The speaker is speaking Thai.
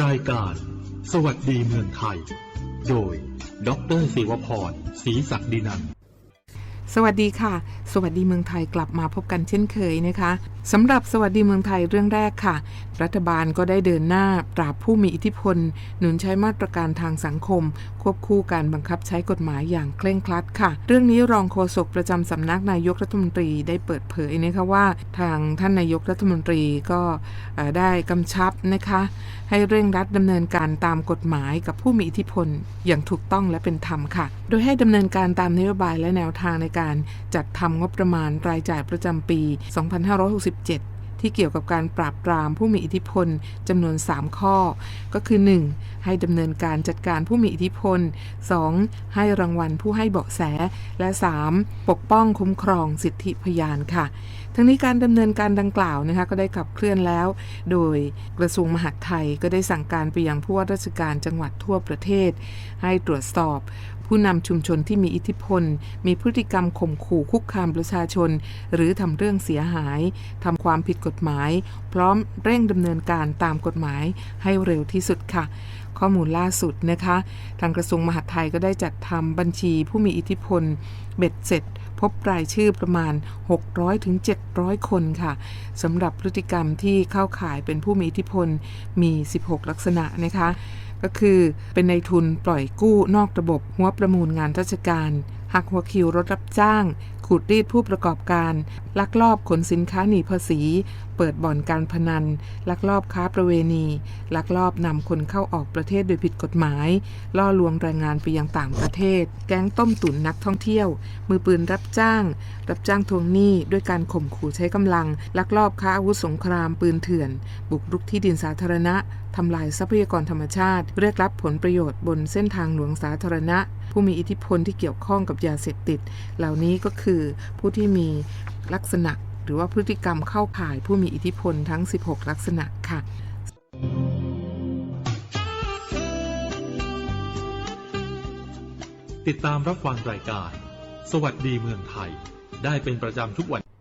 รายการ สวัสดีเมืองไทย โดย ดรศิวพรศรีศักดินัน สวัสดีค่ะ สวัสดีเมืองไทยกลับมาพบกันเช่นเคยนะคะสำหรับสวัสดีเมืองไทยเรื่องแรกค่ะ รัฐบาลก็ได้เดินหน้าปราบผู้มีอิทธิพล หนุนใช้มาตรการทางสังคม ควบคู่การบังคับใช้กฎหมายอย่างเคร่งครัดค่ะ เรื่องนี้รองโฆษกประจำสำนักนายกรัฐมนตรีได้เปิดเผยนะคะว่า ทางท่านนายกรัฐมนตรีก็ได้กำชับนะคะ ให้เร่งรัดดำเนินการตามกฎหมายกับผู้มีอิทธิพล อย่างถูกต้องและเป็นธรรมค่ะ โดยให้ดำเนินการตามนโยบายและแนวทางในการจัดทำงบประมาณรายจ่ายประจำปี 2567 ที่เกี่ยวกับการปราบปรามผู้มีอิทธิพลจำนวน 3 ข้อ ก็คือ 1. ให้ดำเนินการจัดการผู้มีอิทธิพล 2. ให้รางวัลผู้ให้เบาะแส และ 3. ปกป้องคุ้มครองสิทธิพยานค่ะ ทั้งนี้การดำเนินการดังกล่าวนะคะก็ได้ขับเคลื่อนแล้ว โดยกระทรวงมหาดไทยก็ได้สั่งการไปยังผู้ว่าราชการจังหวัดทั่วประเทศ ให้ตรวจสอบผู้นำชุมชนที่มีอิทธิพล มีพฤติกรรมข่มขู่คุกคามประชาชน หรือทำเรื่องเสียหายทำความผิดกฎหมาย พร้อมเร่งดำเนินการตามกฎหมายให้เร็วที่สุดค่ะ ข้อมูลล่าสุดนะคะ ทางกระทรวงมหาดไทยก็ได้จัดทำบัญชีผู้มีอิทธิพล เบ็ดเสร็จพบรายชื่อประมาณ 600ถึง700 คนค่ะสำหรับพฤติกรรมที่เข้าข่ายเป็นผู้มีอิทธิพลมี 16 ลักษณะนะคะ ก็คือเป็นในทุนปล่อยกู้นอกระบบหัวประมูลงานราชการ หักหัวคิวรถรับจ้าง ขูดรีดผู้ประกอบการ ลักลอบขนสินค้าหนีภาษี เปิดบ่อนการพนัน ลักลอบค้าประเวณี ลักลอบนำคนเข้าออกประเทศโดยผิดกฎหมาย ล่อลวงแรงงานไปยังต่างประเทศ แก๊งต้มตุ๋นนักท่องเที่ยว มือปืนรับจ้าง รับจ้างทวงหนี้ด้วยการข่มขู่ใช้กำลัง ลักลอบค้าอาวุธสงครามปืนเถื่อน บุกรุกที่ดินสาธารณะ ทำลายทรัพยากรธรรมชาติ เรียกรับผลประโยชน์บนเส้นทางหลวงสาธารณะ ผู้มีอิทธิพลที่เกี่ยวข้องกับยาเสพติด เหล่านี้ก็คือผู้ที่มีลักษณะ หรือว่าพฤติกรรมเข้าข่ายผู้มีอิทธิพลทั้ง 16 ลักษณะค่ะติดตามรับฟังรายการ สวัสดีเมืองไทย ได้เป็นประจำทุกวัน